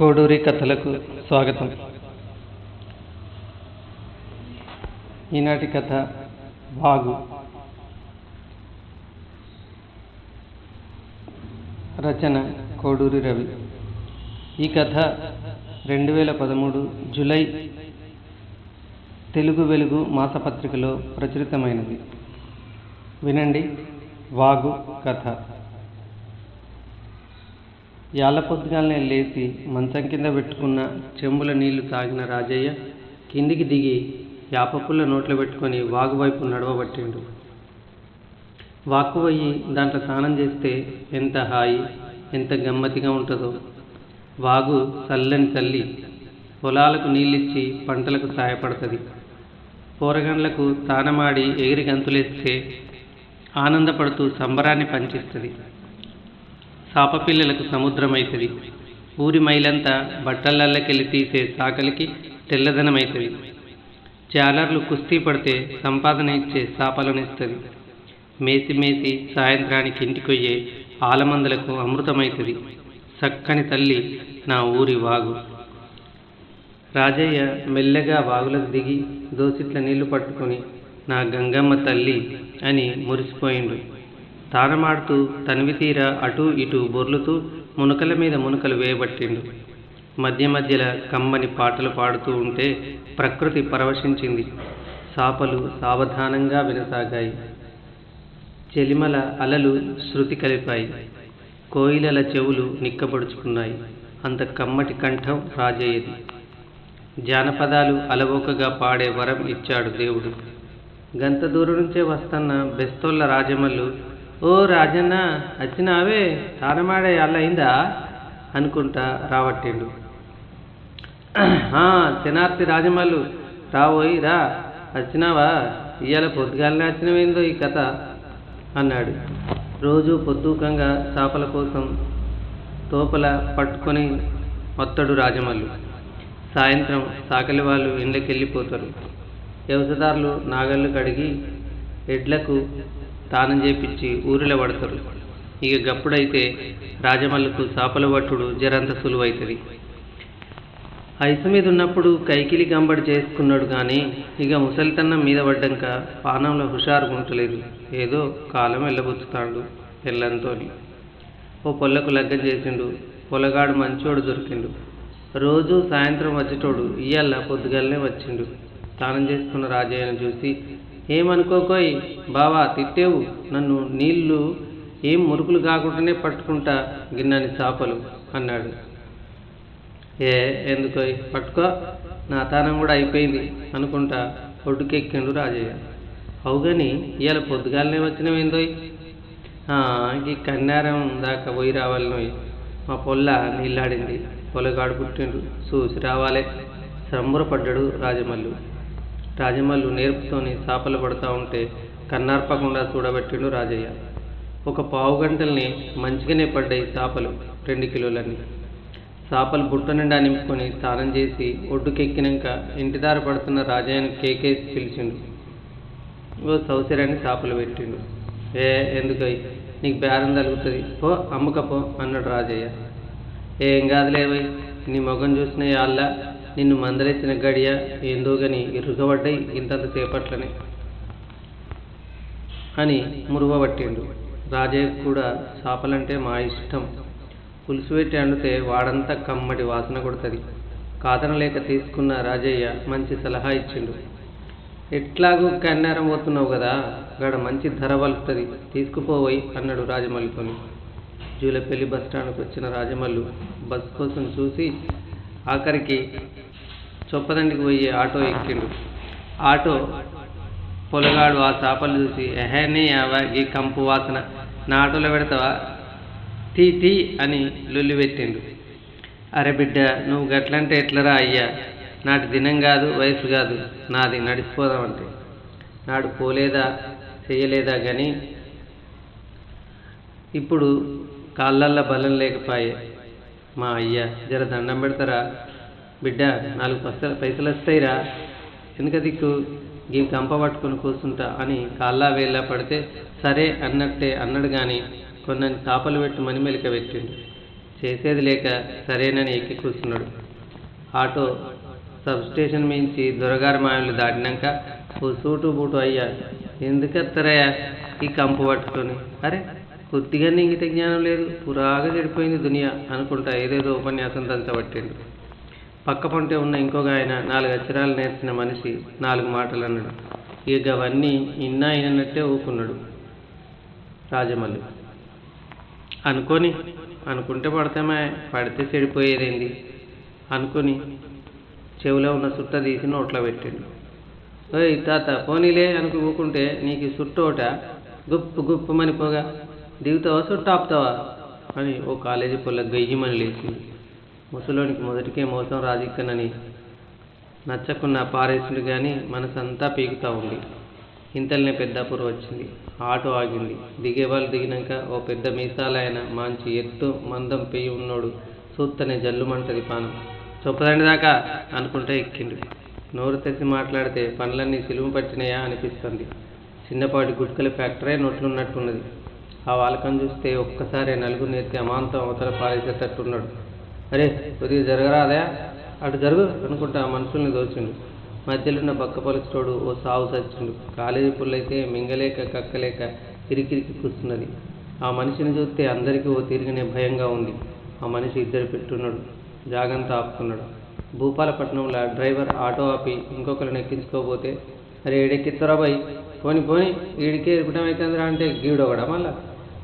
కోడూరి కథలకు స్వాగతం. ఈనాటి కథ వాగు. రచన కోడూరి రవి. ఈ కథ రెండు వేల పదమూడు జూలై తెలుగు వెలుగు మాసపత్రికలో ప్రచురితమైనది. వినండి వాగు కథ. యాళ్ళ పొద్దుగాలనే లేచి మంచం కింద పెట్టుకున్న చెంబుల నీళ్ళు తాగిన రాజయ్య కిందికి దిగి యాపపుల్ల నోట్లో పెట్టుకొని వాగువైపు నడవబట్టిండు. వాక్కు పోయి దాంట్లో స్నానం చేస్తే ఎంత హాయి ఎంత గమ్మతిగా ఉంటుందో. వాగు చల్లని చల్లి పొలాలకు నీళ్ళిచ్చి పంటలకు సహాయపడుతుంది పోరగండ్లకు తానమాడి ఎగిరి గంతులేస్తే ఆనందపడుతూ సంబరాన్ని పంచిస్తుంది. సాపపిల్లలకు సముద్రమైతుంది ఊరి మైలంతా బట్టలల్లకెళ్ళి తీసే సాకలికి తెల్లదనమైతుంది జాలర్లు కుస్తీ పడితే సంపాదన ఇచ్చే సాపలనిస్తుంది. మేసి మేసి సాయంత్రానికి ఇంటికొయ్యే ఆలమందలకు అమృతమైతుంది. చక్కని తల్లి నా ఊరి వాగు. రాజయ్య మెల్లగా వాగులకు దిగి దోసిట్ల నీళ్ళు పట్టుకొని నా గంగమ్మ తల్లి అని మురిసిపోయిండు. తానమాడుతూ తనివి తీర అటూ ఇటూ బొర్లుతూ మునకల మీద మునకలు వేయబట్టిండు. మధ్య మధ్యల కమ్మని పాటలు పాడుతూ ఉంటే ప్రకృతి పరవశించింది. సాపలు సావధానంగా వినసాగాయి. చెలిమల అలలు శృతి కలిపాయి. కోయిలల చెవులు నిక్కబడుచుకున్నాయి. అంత కమ్మటి కంఠం రాజయ్యది. జానపదాలు అలవోకగా పాడే వరం ఇచ్చాడు దేవుడు. గంత దూరం నుంచే వస్తున్న బెస్తోళ్ళ రాజమల్లు ఓ రాజన్న వచ్చినావే? తానమాడే అయిందా అనుకుంటా రావట్టిండు. చినార్తి రాజమల్లు రావోయి రా. వచ్చినావా? ఇవాళ పొద్దుగాలనే వచ్చినవేందో ఈ కథ అన్నాడు. రోజు పొద్దుకంగా చేపల కోసం తోపల పట్టుకొని వత్తడు రాజమల్లు. సాయంత్రం సాకలి వాళ్ళు ఇండ్లకెళ్ళిపోతారు. వ్యవసాయదారులు నాగళ్ళు కడిగి ఎడ్లకు స్నానం చేపించి ఊరిలో పడతారు. ఇక గప్పుడైతే రాజమల్లుకు చేపల పట్టుడు జరంత సులువైతుంది. ఐసు మీద ఉన్నప్పుడు కైకిలి గంబడి చేసుకున్నాడు కానీ ఇక ముసలితన్నం మీద పడ్డాక పానంలో హుషారుగా ఉండలేదు ఏదో కాలం వెళ్ళబుచ్చుతాడు ఎల్లంతోని ఓ పొల్లకు లగ్గం చేసిండు. పొలగాడు మంచోడు దొరికిండు. రోజు సాయంత్రం వచ్చేటోడు ఇయ్యాల పొద్దుగాలనే వచ్చిండు. స్నానం చేసుకున్న రాజయ్యను చూసి ఏమనుకోకోయ్ బావా తిట్టేవు నన్ను నీళ్ళు ఏం మురుకులు కాకుండానే పట్టుకుంటా గిన్నెని చేపలు అన్నాడు. ఏ ఎందుకోయ్ పట్టుకో నా తానం కూడా అయిపోయింది అనుకుంటా ఒడ్డుకెక్కిండు రాజయ్య. అవుగాని ఇవాళ పొద్దుగాలనే వచ్చినవేందోయ్ ఈ కన్నారం దాకా పోయి రావాలనోయ్. మా పొల్ల నీళ్ళాడింది పొలగాడు పుట్టిండు చూసి రావాలే. సంబరపడ్డాడు రాజమల్లు. రాజమల్లు నేర్పుతోని చాపలు పడతా ఉంటే కన్నార్పకుండా చూడబెట్టిండు రాజయ్య. ఒక పావు గంటల్ని మంచిగానే పడ్డాయి చేపలు రెండు కిలోలన్నీ. చేపలు బుట్ట నిండా నింపుకొని స్నానం చేసి ఒడ్డుకెక్కినాక ఇంటిదార పడుతున్న రాజయ్యను కేకేసి పిలిచిండు. ఓ సౌసర్యాన్ని చేపలు పెట్టిండు. ఏ ఎందుకై? నీకు బేరం తలుగుతుంది పో అమ్మకపో అన్నాడు రాజయ్య. ఏం కాదులేవై నీ మొగం చూసిన యాళ్ళ నిన్ను మందలెత్తిన గడియ ఏందో గని ఇరుగబడ్డాయి ఇంతంత సేపట్లనే. అని మురువబట్టిండు రాజయ్య కూడా చేపలంటే మా ఇష్టం. పులుసు పెట్టి అండితే వాడంతా కమ్మటి వాసన కొడుతుంది. కాదనలేక తీసుకున్న రాజయ్య మంచి సలహా ఇచ్చిండు. ఎట్లాగూ కన్నారం పోతున్నావు కదా గడ మంచి ధర వలుస్తుంది తీసుకుపోవై అన్నాడు రాజమల్లితోని. జూలపల్లి బస్ స్టాండ్కి వచ్చిన రాజమల్లు బస్ కోసం చూసి ఆఖరికి చొప్పదండికి పోయి ఆటో ఎక్కిండు. ఆటో పొలగాడు ఆ చేపలు చూసి ఎహనే ఆవా ఈ కంపు వాసన. నా ఆటోలో పెడతావా? టీ టీ అని లొల్లి పెట్టిండు. అరే బిడ్డ నువ్వు గట్లంటే ఎట్లరా అయ్యా? నాటి దినం కాదు వయసు కాదు. నాది నడిచిపోదామంటే నాడు పోలేదా చేయలేదా కానీ ఇప్పుడు కాళ్ళల్లో బలం లేకపోయే మా అయ్యా జర దండం పెడతారా? బిడ్డ నాలుగు పైసలు పైసలు వస్తాయిరా వెనుక దిక్కు ఈ గంప పట్టుకొని కూర్చుంటా అని కాళ్ళ వేళ్ళ పడితే సరే అన్నట్టే అన్నాడు కానీ కొన్ని చేపలు పెట్టి మణిమెలిక పెట్టిండు. చేసేది లేక సరేనని ఎక్కి కూర్చున్నాడు. ఆటో సబ్ స్టేషన్ మించి దొరగారి మాయలు దాటినాక ఓ సూటు బూటు అయ్యా ఎందుకత్తరయ్యా ఈ కంపు పట్టుకొని? అరే కొద్దిగా ఇంగిత జ్ఞానం లేదు పురాగా చెడిపోయింది దునియా అనుకుంటా ఏదేదో ఉపన్యాసం దంచబట్టిండు. పక్క పంటే ఉన్న ఇంకొక ఆయన నాలుగు అక్షరాలు నేర్చిన మనిషి నాలుగు మాటలు అన్నాడు ఇక అవన్నీ ఇన్నా అయినట్టే ఊకున్నాడు రాజమల్లి అనుకొని అనుకుంటే పడతామే పడితే చెడిపోయేదేంది? అనుకొని చెవిలో ఉన్న సుట్ట తీసి నోట్లో పెట్టిండు. ఓయ్ తాత పోనీలే అనుకు ఊకుంటే నీకు సుట్టోట గుప్పు గుప్పు మనిపోగా పోగా దిగుతావా? సో ఆపుతావా అని ఓ కాలేజీ పొల్ల గయ్యమని లేచింది. ముసలోనికి మొదటికే మోసం రాజిక్కనని నచ్చకున్న పారేసుడు కానీ మనసంతా పీకుతా ఉంది. ఇంతలోనే పెద్దాపూర్ వచ్చింది. ఆటో ఆగింది. దిగే వాళ్ళు దిగినాక ఓ పెద్ద మీసాలైన మంచి ఎత్తు మందం పెయ్యి ఉన్నోడు చూస్తనే జల్లుమంటది పానం. చొప్పదండి దాకా అనుకుంటే ఎక్కిండు. నోరు తెరిచి మాట్లాడితే పనులన్నీ సిలువు పట్టినాయా అనిపిస్తుంది. చిన్నపాటి గుట్కల ఫ్యాక్టరీ నొట్లున్నట్టున్నది. ఆ వాలకం చూస్తే ఒక్కసారి నలుగురు నెత్తి అమాంతం అవతల పారేసేటట్టున్నాడు. అరే కొద్దిగా జరగరాదా అటు జరుగు అనుకుంటా మనుషుల్ని దోచిండు. మధ్యలో ఉన్న బక్క పలుచుతోడు ఓ సావు సచ్చిండు. కాలేజీ పుల్లైతే మింగలేక కక్కలేక ఇరికిరికి కూస్తున్నది ఆ మనిషిని చూస్తే అందరికీ ఓ తిరిగినే భయంగా ఉంది. ఆ మనిషి ఇద్దరు పెట్టున్నాడు. జాగంతా ఆపుకున్నాడు. భూపాలపట్నంలో డ్రైవర్ ఆటో ఆపి ఇంకొకరిని ఎక్కించుకోపోతే అరే ఏడెక్కిస్తారా బాయ్? పోని పోని ఈడికే ఇరుపటం అవుతుందిరా అంటే గీడు ఒకడా మళ్ళా?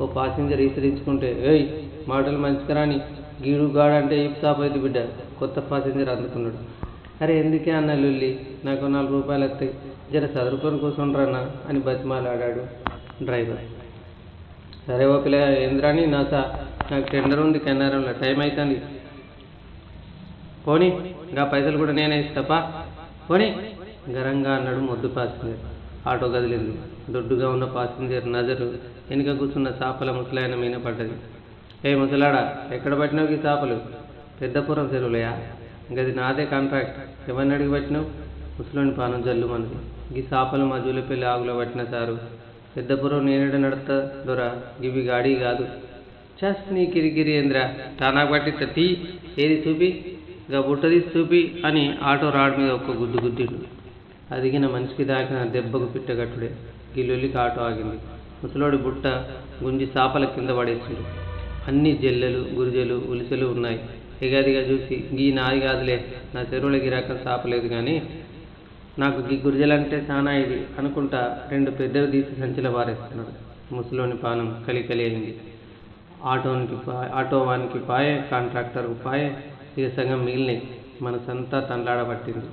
ఓ పాసింజర్ ఈసరించుకుంటే ఏయ్ మాటలు మంచిగా రాని గీడు గాడంటే అంటే షాప్ అయితే బిడ్డ. కొత్త పాసింజర్ అందుకున్నాడు. అరే ఎందుకే అన్న లుల్లి? నాకు నాలుగు రూపాయలు వస్తాయి జర చదువుకొని కూర్చుండ్రన్నా అని బతిమాలాడాడు డ్రైవర్. సరే ఓ పిల్ల ఏంద్రాని నా సా నాకు టెండర్ ఉంది కెన్నారంలో టైం అవుతుంది పోనీ ఇంకా పైసలు కూడా నేనే ఇస్తాపా పోనీ. గరంగా అన్నాడు మొద్దు పాసింజర్. ఆటో కదిలింది. దొడ్డుగా ఉన్న పాసింజర్ నజరు వెనుక కూర్చున్న చాపల ముసలాయన మీద పడ్డది. ఏ ముసలాడా ఎక్కడ పట్టినావు ఈ చాపలు? పెద్దపురం చెరువులయా? గది నాదే కాంట్రాక్ట్ ఎవరిని అడిగి పట్టినావు? ముసలోని పానం జల్లు మనది ఈ చాపలు మా జూలిపల్లి ఆగులో పట్టిన సారు. పెద్దపురం నేనడ నడతా దొర ఇవి గాడి కాదు. చస్ నీ కిరికిరి ఏంద్రా? తానా పట్టి తీ. ఏది చూపి? ఇక బుట్ట తీసి చూపి అని ఆటో రాడ్ మీద ఒక్క గుద్దు గుద్దిండు. అదిగిన మనిషికి దాకిన దెబ్బకు పిట్టగట్టుడే. గిల్లొల్లికి ఆటో ఆగింది. ముసలోడి బుట్ట గుంజి చాపల కింద పడేసిండు అన్ని జల్లెలు గురిజలు ఉలిసెలు ఉన్నాయి. ఎగాదిగా చూసి గీ నాది కాదులే నా చెరువులకి రకం చాపలేదు కానీ నాకు గీ గురిజలంటే చాలా ఇది అనుకుంటా రెండు పెద్దలు తీసి సంచిలో పారేస్తున్నాడు ముసలోని పానం కలికలి అయింది. ఆటోనికి ఆటో వానికి పాయే కాంట్రాక్టర్కు పాయే ఇక సగం మిగిలినాయి. మనసంతా తండ్లాడబట్టింది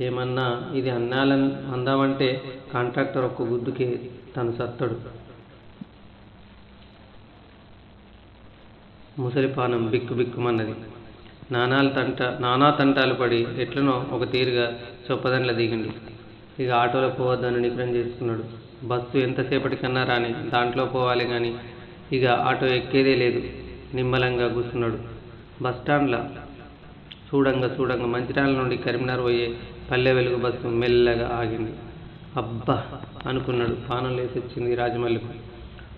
ఏమన్నా ఇది అన్నాలని అందామంటే కాంట్రాక్టర్ ఒక్క గుద్దుకే తను సత్తడు. ముసలిపానం బిక్కు బిక్కుమన్నది. నానాలు తంట నానా తంటాలు పడి ఎట్లనో ఒక తీరుగా చొప్పదండ్ల దిగిండు. ఇక ఆటోలో పోవద్దని నిగ్రహం చేసుకున్నాడు. బస్సు ఎంతసేపటికన్నా రాని దాంట్లో పోవాలి కానీ ఇక ఆటో ఎక్కేదే లేదు. నిమ్మలంగా కూర్చున్నాడు. బస్ చూడంగా చూడంగా మంచిర్యాల నుండి కరీంనగర్ పోయే పల్లె వెలుగు బస్సు మెల్లగా ఆగింది. అబ్బా! అనుకున్నాడు. పానం లేసొచ్చింది వచ్చింది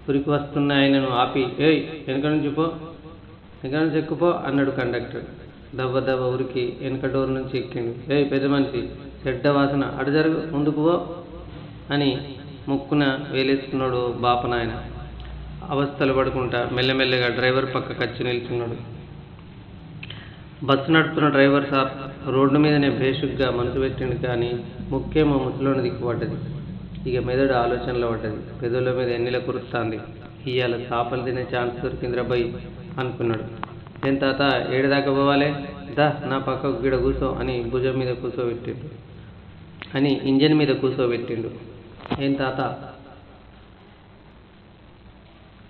ఉరికి వస్తున్న ఆయనను ఆపి ఏయ్ వెనక నుంచి పో వెనక నుంచి ఎక్కుపో అన్నాడు కండక్టర్. దవ్వ దవ్వ ఉరికి వెనక డోర్ నుంచి ఎక్కింది. ఏయ్ పెద్ద మనిషి చెడ్డ వాసన అడు జరుగు ముందుకు పో అని ముక్కున వేలేసుకున్నాడు బాపనాయన అవస్థలు పడుకుంటా మెల్లమెల్లగా డ్రైవర్ పక్కకు వచ్చి నిల్చున్నాడు. బస్సు నడుపుతున్న డ్రైవర్ సార్ రోడ్డు మీదనే బేషుగ్గా మనసు పెట్టిండు కానీ ముఖ్యమో ముసలోని దిక్కుపడ్డది. ఇక మెదడు ఆలోచనలో పడ్డది. పెదవుల మీద ఎన్నిల కురుస్తాంది. ఇవాళ చేపలు తినే ఛాన్స్ దొరికిందిరా బై అనుకున్నాడు. నేను తాత ఏడుదాకా పోవాలి? దా నా పక్కకు గిడ కూసో అని భుజం మీద కూర్చోబెట్టిండు అని ఇంజన్ మీద కూర్చోబెట్టిండు ఏం తాత?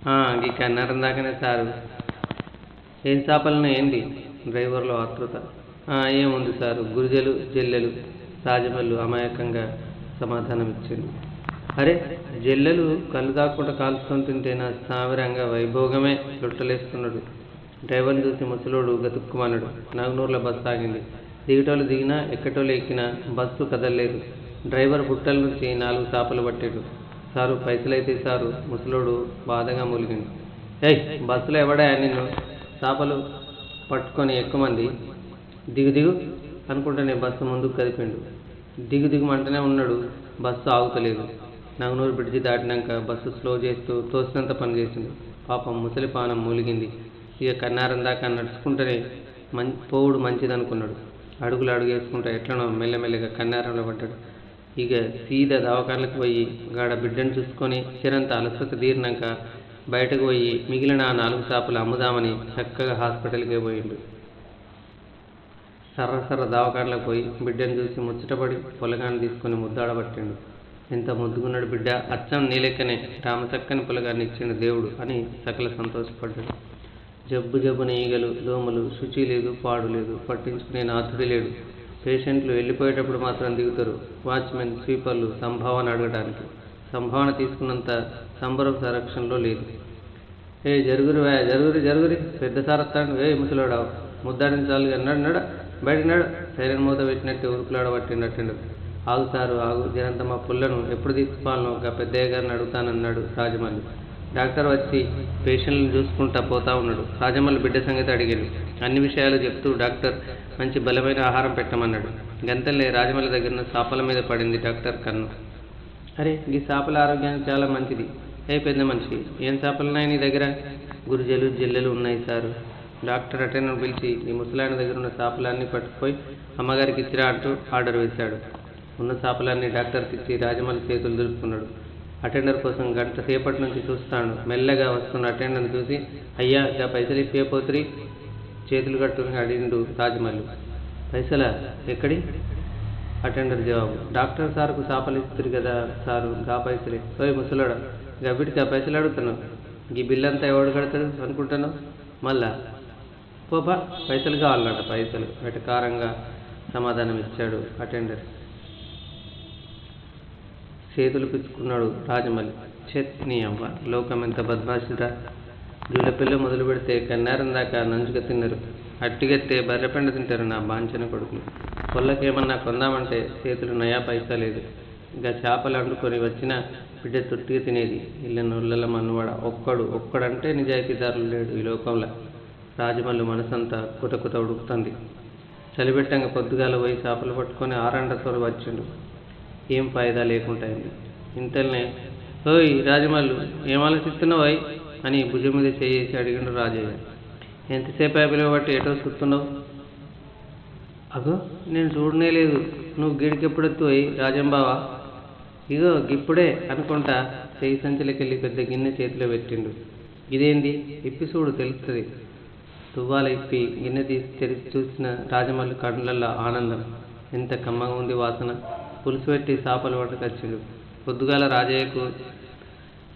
"ఆ, ఈ కన్నరం దాకానే సారు. ఏం చేపలను ఏంది? డ్రైవర్లో ఆతృత ఏముంది సారు? గురిజలు జల్లెలు రాజమల్లు అమాయకంగా సమాధానం ఇచ్చింది అరే జల్లెలు కళ్ళు కాకుండా కాల్చుకొని తింటే నా సావిరంగా వైభోగమే లొట్టలేస్తున్నాడు. డ్రైవర్ని చూసి ముసలోడు గతుక్కుమన్నాడు. నాగనూరులో బస్సు ఆగింది. దిగటోళ్ళు దిగినా ఎక్కటోళ్ళు ఎక్కినా బస్సు కదలలేదు. డ్రైవర్ బుట్టల నుంచి నాలుగు చేపలు పట్టాడు. సారు పైసలైతే సారు ముసలోడు బాధగా మూలిగింది. ఏయ్ బస్సులో ఎవడా నిన్ను? చేపలు పట్టుకొని ఎక్కువ మంది దిగు దిగు అనుకుంటేనే బస్సు ముందుకు కదిపిండు. దిగు దిగుమంటనే ఉన్నాడు బస్సు ఆగుతలేదు. నంగనూరు బ్రిడ్జి దాటినాక బస్సు స్లో చేస్తూ తోసినంత పని చేసింది పాపం ముసలి పానం మూలిగింది. ఇక కన్నారం దాకా నడుచుకుంటూనే మం పోవుడు మంచిదనుకున్నాడు. అడుగులు అడుగు వేసుకుంటా ఎట్లనో మెల్లమెల్లగా కన్నారంలో పడ్డాడు. ఇక సీదా దవాఖానలకు పోయి గాడ బిడ్డను చూసుకొని చిరంత అలసట తీరినాక బయటకు పోయి మిగిలిన ఆ నాలుగు షాపులు అమ్ముదామని చక్కగా హాస్పిటల్కే పోయిండు. సర్ర సర్ర దవాఖానలకు పోయి బిడ్డను చూసి ముచ్చటపడి పొలగాన్ని తీసుకొని ముద్దాడబట్టిండు ఎంత ముద్దుకున్నాడు బిడ్డ అచ్చం నీలెక్కనే రామచక్కని పొలగాన్ని ఇచ్చిండు దేవుడు అని సకల సంతోషపడ్డాడు. జబ్బు జబ్బున ఈగలు దోమలు శుచి లేదు పాడు లేదు పట్టించుకునే నాథుడి లేడు. పేషెంట్లు వెళ్ళిపోయేటప్పుడు మాత్రం దిగుతారు వాచ్మెన్ స్వీపర్లు సంభావన అడగడానికి సంభావన తీసుకున్నంత సంబరం సంరక్షణలో లేదు. ఏ జరుగురు వే జరుగురి జరుగురి పెద్ద సార్ వే ఏ ముసలోడా ముద్దాడిన అన్నాడు నడ బయట నడు సైరన్ మూత పెట్టినట్టు ఉరుకులాడ పట్టినట్టు ఆగు సారు ఆగు జనంత మా పుల్లను ఎప్పుడు తీసుకోవాలనో ఒక పెద్దయ్య గారిని అడుగుతానన్నాడు రాజమల్లి. డాక్టర్ వచ్చి పేషెంట్లను చూసుకుంటా పోతా ఉన్నాడు. రాజమల్లి బిడ్డ సంగతి అడిగాడు. అన్ని విషయాలు చెప్తూ డాక్టర్ మంచి బలమైన ఆహారం పెట్టమన్నాడు. గంతలే రాజమల్లి దగ్గర సాపల చేపల మీద పడింది డాక్టర్ కన్ను. అరే ఈ చేపల ఆరోగ్యానికి చాలా మంచిది. ఏ పెద్ద మనిషి. ఏం చేపలున్నాయి నీ దగ్గర? గురిజలు జిల్లెలు ఉన్నాయి సారు. డాక్టర్ అటెండర్ పిలిచి ఈ ముసలాయన దగ్గర ఉన్న చేపలన్నీ పట్టుకుపోయి అమ్మగారికి ఇచ్చిరా అంటూ ఆర్డర్ వేశాడు. ఉన్న చేపలన్నీ డాక్టర్కి ఇచ్చి రాజమల్లి చేతులు దులుపుకున్నాడు. అటెండర్ కోసం గంట సేపటి నుంచి చూస్తాడు మెల్లగా వస్తున్న అటెండర్ని చూసి అయ్యా ఇక పైసలు ఇప్పేపోతురి చేతులు కట్టుకుని అడిగిండు రాజమల్లి పైసలా? ఎక్కడి? అటెండర్ జవాబు. డాక్టర్ సార్కు చేపలు ఇస్తారు కదా సారు గా పైసలే. ఓయ్ ముసలాడు గబ్బిడికి ఆ పైసలు అడుగుతున్నావు? ఈ బిల్లు అంతా ఎవడు కడతాడు అనుకుంటాను మళ్ళా? పోపా పైసలు కావాలన్నట పైసలు. వెటకారంగా సమాధానం ఇచ్చాడు అటెండర్. చేతులు పిచ్చుకున్నాడు రాజమల్లి చట్నీ అమ్మ లోకం ఎంత బద్మాషిరా పిల్ల మొదలు పెడితే కన్నారం దాకా నంజుగా తిన్నారు. అట్టిగెత్తే బర్రెపెండ తింటారు నా బాంచన కొడుకులు. కొల్లకేమన్నా కొందామంటే చేతులు నయా పైసా లేదు. ఇంకా చేపలు అండుకొని వచ్చిన బిడ్డ తొట్టిగా తినేది. ఇళ్ళ నొల్లల మన్నువాడ ఒక్కడు ఒక్కడంటే నిజాయితీదారులు లేడు ఈ లోకంలో. రాజమల్లు మనసంతా కుతకుత ఉడుకుతుంది. చలిపెట్టంగా పొద్దుగాల పోయి చేపలు పట్టుకొని ఆరండ వచ్చిండు. ఏం ఫాయిదా లేకుంటాయింది ఇంతల్నే ఓయ్ రాజమల్లు ఏం ఆలోచిస్తున్నావు అని భుజం మీద చేసి అడిగిండు రాజయ్య. ఎంతసేపు పిలువబట్టి ఎటో చూస్తున్నావు? అగో నేను చూడనే లేదు. నువ్వు గిడికెప్పుడెత్తు రాజంబావా? ఇగో గిప్పుడే అనుకుంటా చేయి సంచిలోకెళ్ళి పెద్ద గిన్నె చేతిలో పెట్టిండు. ఇదేంది? ఇప్పి చూడు తెలుస్తుంది తువ్వాల ఇప్పి గిన్నె తీసి తెరిచి చూసిన రాజమల్లి కళ్ళల్లో ఆనందం. ఎంత కమ్మగా ఉంది వాసన. పులుసు పెట్టి చేపలు పట్టుకొచ్చిండు పొద్దుగాల రాజయ్యకు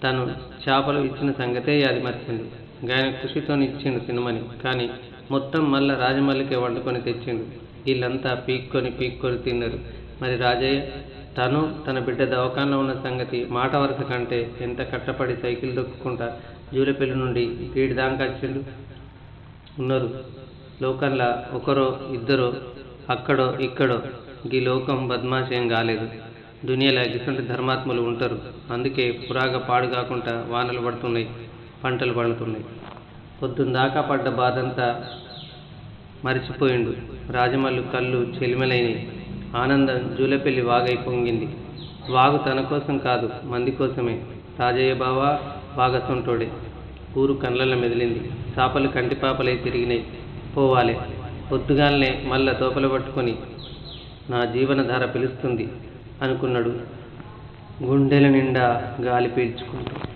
తను చేపలు ఇచ్చిన సంగతే అది మర్చిండు. ఆయన కృషితో ఇచ్చిండు తినమని. కానీ మొత్తం మళ్ళా రాజమల్లికే వండుకొని తెచ్చిండు. వీళ్ళంతా పీక్కొని పీక్కొని తిన్నారు. మరి రాజయ్య తను తన బిడ్డ దవాఖానలో ఉన్న సంగతి మాట వరుస కంటే ఎంత కట్టపడి సైకిల్ దొక్కుకుంటా జూలపల్లి నుండి వీడి దాకా వచ్చిండు. ఉన్నారు. లోకంలో ఒకరో ఇద్దరో అక్కడో ఇక్కడో ఈ లోకం బద్మాశయం కాలేదు. దునియాలో ఇటువంటి ధర్మాత్ములు ఉంటారు. అందుకే పురాగా పాడు కాకుండా వానలు పడుతున్నాయి పంటలు పండుతున్నాయి. పొద్దున్న దాకా పడ్డ బాధంతా మరిచిపోయిండు. రాజమల్లు కళ్ళు చెలిమలైనవి ఆనందం జూలపెల్లి వాగై పొంగింది. వాగు తన కోసం కాదు మంది కోసమే. రాజయ్య బావ వాగసొంటోడే. ఊరు కళ్ళల్లో మెదిలింది. చేపలు కంటిపాపలై తిరిగినాయి. పోవాలి. పొద్దుగాలనే మళ్ళా తోపలు పట్టుకొని నా జీవనధార పిలుస్తుంది అనుకున్నాడు. గుండెల నిండా గాలి పీల్చుకుంటూ.